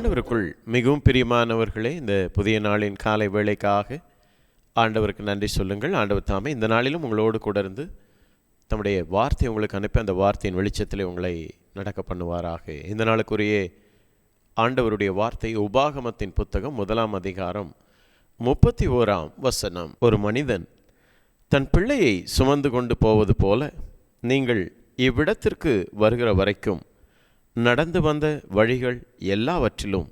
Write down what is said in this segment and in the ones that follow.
ஆண்டவருக்குள் மிகவும் பிரியமானவர்களே இந்த புதிய நாளின் காலை வேலைக்காக ஆண்டவருக்கு நன்றி சொல்லுங்கள். ஆண்டவர் தாமே இந்த நாளிலும் உங்களோடு கூட இருந்து தம்முடைய வார்த்தை உங்களுக்கு அனுப்பி அந்த வார்த்தையின் வெளிச்சத்தில் உங்களை நடக்க பண்ணுவாராக. இந்த நாளுக்குரிய ஆண்டவருடைய வார்த்தை உபாகமத்தின் புத்தகம் முதலாம் அதிகாரம் முப்பத்தி ஓராம் வசனம். ஒரு மனிதன் தன் பிள்ளையை சுமந்து கொண்டு போவது போல நீங்கள் இவ்விடத்திற்கு வருகிற வரைக்கும் நடந்து வந்த வழிகள் எல்லாவற்றிலும்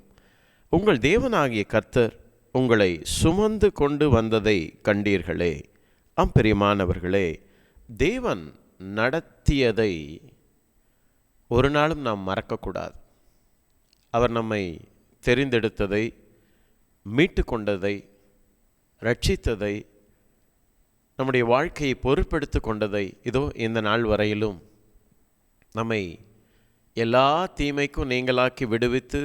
உங்கள் தேவனாகிய கர்த்தர் உங்களை சுமந்து கொண்டு வந்ததை கண்டீர்களே. அம்பெரியமானவர்களே தேவன் நடத்தியதை ஒரு நாளும் நாம் மறக்கக்கூடாது. அவர் நம்மை தெரிந்தெடுத்ததை மீட்டு கொண்டதை ரட்சித்ததை நம்முடைய வாழ்க்கையை பொறுப்பெடுத்து கொண்டதை இதோ இந்த நாள் வரையிலும் நம்மை எல்லா தீமைக்கும் நீங்களாக்கி விடுவித்து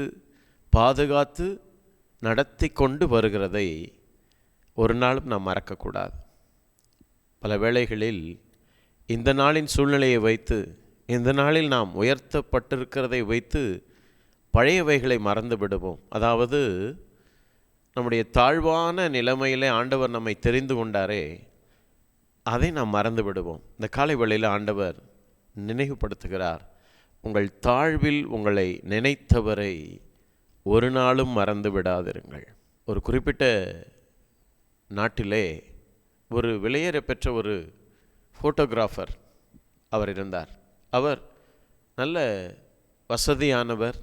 பாதுகாத்து நடத்தி கொண்டு வருகிறதை ஒரு நாளும் நாம் மறக்கக்கூடாது. பல வேளைகளில் இந்த நாளின் சூழ்நிலையை வைத்து இந்த நாளில் நாம் உயர்த்தப்பட்டிருக்கிறதை வைத்து பழையவைகளை மறந்து விடுவோம். அதாவது நம்முடைய தாழ்வான நிலைமையிலே ஆண்டவர் நம்மை தெரிந்து கொண்டாரே அதை நாம் மறந்து விடுவோம். இந்த காலை வேளையில் ஆண்டவர் நினைவுபடுத்துகிறார். உங்கள் தாழ்வில் உங்களை நினைத்தவரை ஒரு நாளும் மறந்து விடாதிருங்கள். ஒரு குறிப்பிட்ட நாட்டிலே ஒரு விலையேற பெற்ற ஒரு ஃபோட்டோகிராஃபர் அவர் இருந்தார். அவர் நல்ல வசதியானவர்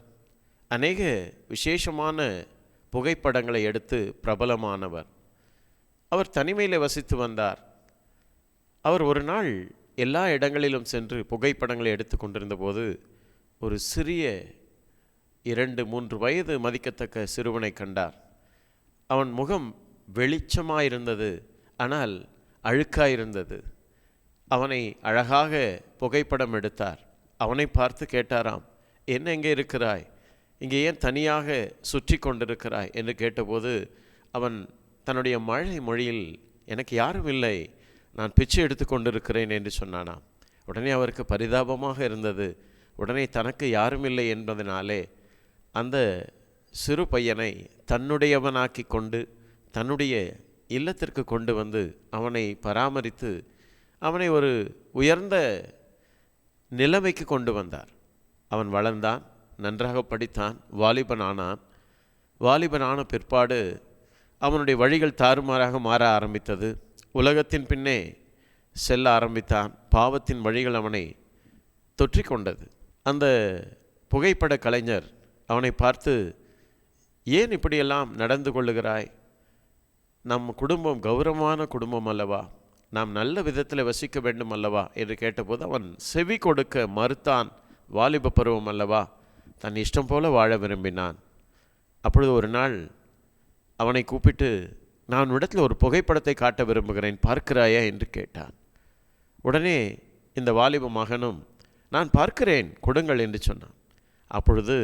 அநேக விசேஷமான புகைப்படங்களை எடுத்து பிரபலமானவர். அவர் தனிமையில் வசித்து வந்தார். அவர் ஒரு நாள் எல்லா இடங்களிலும் சென்று புகைப்படங்களை எடுத்து கொண்டிருந்த போது ஒரு சிறிய இரண்டு மூன்று வயது மதிக்கத்தக்க சிறுவனை கண்டார். அவன் முகம் வெளிச்சமாக இருந்தது ஆனால் அழுக்காக இருந்தது அவனை அழகாக புகைப்படம் எடுத்தார். அவனை பார்த்து கேட்டாராம் என்ன எங்கே இருக்கிறாய்? இங்கே ஏன் தனியாக சுற்றி கொண்டிருக்கிறாய்? என்று கேட்டபோது அவன் தன்னுடைய மழை மொழியில் எனக்கு யாரும் இல்லை நான் பிச்சை எடுத்து கொண்டிருக்கிறேன் என்று சொன்னானா? உடனே அவருக்கு பரிதாபமாக இருந்தது. உடனே தனக்கு யாரும் இல்லை என்பதனாலே அந்த சிறு பையனை தன்னுடையவனாக்கி கொண்டு தன்னுடைய இல்லத்திற்கு கொண்டு வந்து அவனை பராமரித்து அவனை ஒரு உயர்ந்த நிலைமைக்கு கொண்டு வந்தார். அவன் வளர்ந்தான் நன்றாக படித்தான் வாலிபன் ஆனான் வாலிபன் ஆன பிற்பாடு அவனுடைய வழிகள் தாறுமாறாக மாற ஆரம்பித்தது. உலகத்தின் பின்னே செல்ல ஆரம்பித்தான். பாவத்தின் வழிகள் அவனை தொற்றி கொண்டது அந்த புகைப்பட கலைஞர் அவனை பார்த்து ஏன் இப்படியெல்லாம் நடந்து கொள்ளுகிறாய்? நம் குடும்பம் கௌரவமான குடும்பம் அல்லவா? நாம் நல்ல விதத்தில் வசிக்க வேண்டும் அல்லவா? என்று கேட்டபோது அவன் செவி கொடுக்க மறுத்தான் வாலிப பருவம் அல்லவா? தன் இஷ்டம் போல வாழ விரும்பினான். அப்பொழுது ஒரு நாள் அவனை கூப்பிட்டு நான் இடத்துல ஒரு புகைப்படத்தை காட்ட விரும்புகிறேன் பார்க்கிறாயா என்று கேட்டான். உடனே இந்த வாலிப மகனும் நான் பார்க்கிறேன் கொடுங்கள் என்று சொன்னான். அப்பொழுது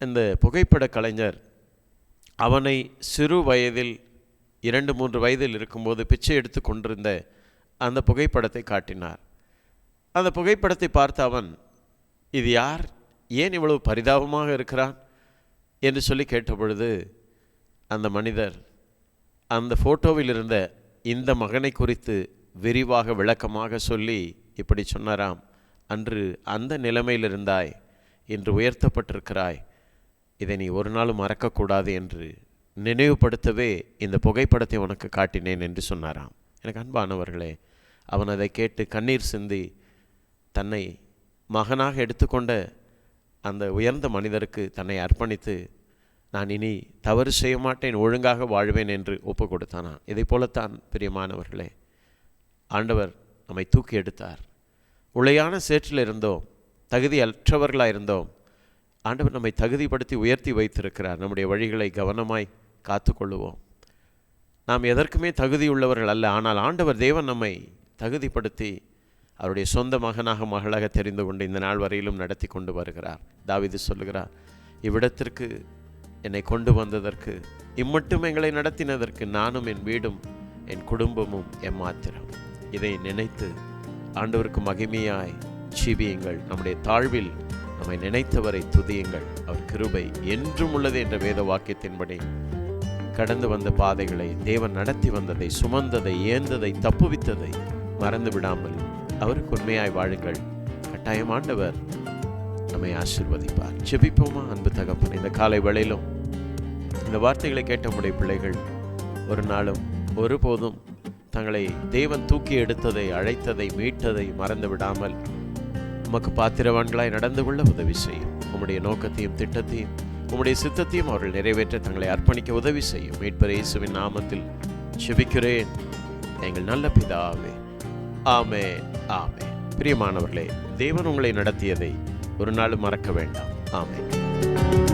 இந்த புகைப்பட கலைஞர் அவனை சிறு வயதில் இரண்டு மூன்று வயதில் இருக்கும்போது பிச்சை எடுத்து கொண்டிருந்த அந்த புகைப்படத்தை காட்டினார். அந்த புகைப்படத்தை பார்த்த அவன் இது யார்? ஏன் இவ்வளவு பரிதாபமாக இருக்கிறான்? என்று சொல்லி கேட்டபொழுது அந்த மனிதர் அந்த ஃபோட்டோவில் இருந்த இந்த மகனை குறித்து விரிவாக விளக்கமாக சொல்லி இப்படி சொன்னாராம். அன்று அந்த நிலைமையில் இருந்தாய் இன்று உயர்த்தப்பட்டிருக்கிறாய். இதை நீ ஒரு நாளும் மறக்கக்கூடாது என்று நினைவுபடுத்தவே இந்த புகைப்படத்தை உனக்கு காட்டினேன் என்று சொன்னாராம். எனக்கு அன்பானவர்களே அவன் அதை கேட்டு கண்ணீர் சிந்தி தன்னை மகனாக எடுத்துக்கொண்ட அந்த உயர்ந்த மனிதருக்கு தன்னை அர்ப்பணித்து நான் இனி தவறு செய்ய மாட்டேன் ஒழுங்காக வாழ்வேன் என்று ஒப்பு கொடுத்தானா இதை போலத்தான் பிரியமானவர்களே ஆண்டவர் நம்மை தூக்கி எடுத்தார். உளையான சேற்றில் இருந்தோம் தகுதி அற்றவர்களாயிருந்தோம் ஆண்டவர் நம்மை தகுதிப்படுத்தி உயர்த்தி வைத்திருக்கிறார். நம்முடைய வழிகளை கவனமாய் காத்துக்கொள்ளுவோம். நாம் எதற்குமே தகுதியுள்ளவர்கள் அல்ல ஆனால் ஆண்டவர் தேவன் நம்மை தகுதிப்படுத்தி அவருடைய சொந்த மகனாக மகளாக தெரிந்து கொண்டு இந்த நாள் வரையிலும் நடத்தி கொண்டு வருகிறார். தாவிது சொல்லுகிறார் இவ்விடத்திற்கு என்னை கொண்டு வந்ததற்கு இம்மட்டும் எங்களை நடத்தினதற்கு நானும் என் வீடும் என் குடும்பமும் எம்மாத்திரம் இதை நினைத்து ஆண்டவருக்கு மகிமையாய் ஜீவியுங்கள். நம்முடைய தாழ்வில் நம்மை நினைத்தவரை துதியுங்கள். அவர் கிருபை என்றும் உள்ளது என்ற வேத வாக்கியத்தின்படி கடந்து வந்த பாதைகளை தேவன் நடத்தி வந்ததை சுமந்ததை ஏந்ததை தப்புவித்ததை மறந்து விடாமல் அவருக்கு உண்மையாய் வாழுங்கள். கட்டாயம் ஆண்டவர் நம்மை ஆசிர்வதிப்பார். ஜெபிப்போமா? அன்பு தகப்பன் இந்த காலை வேளையிலும் இந்த வார்த்தைகளை கேட்ட உடைய பிள்ளைகள் ஒரு நாளும் ஒருபோதும் தங்களை தேவன் தூக்கி எடுத்ததை அழைத்ததை மீட்டதை மறந்து விடாமல் உமக்கு பாத்திரவான்களாய் நடந்து கொள்ள உதவி செய்யும். உம்முடைய நோக்கத்தையும் திட்டத்தையும் உம்முடைய சித்தத்தையும் அவர்கள் நிறைவேற்ற தங்களை அர்ப்பணிக்க உதவி செய்யும். மீட்பர் இயேசுவின் நாமத்தில் செபிக்கிறேன் எங்கள் நல்ல பிதாவே. ஆமே ஆமே பிரியமானவர்களே தேவன் உங்களை நடத்தியதை ஒரு நாள் மறக்க வேண்டாம். ஆமே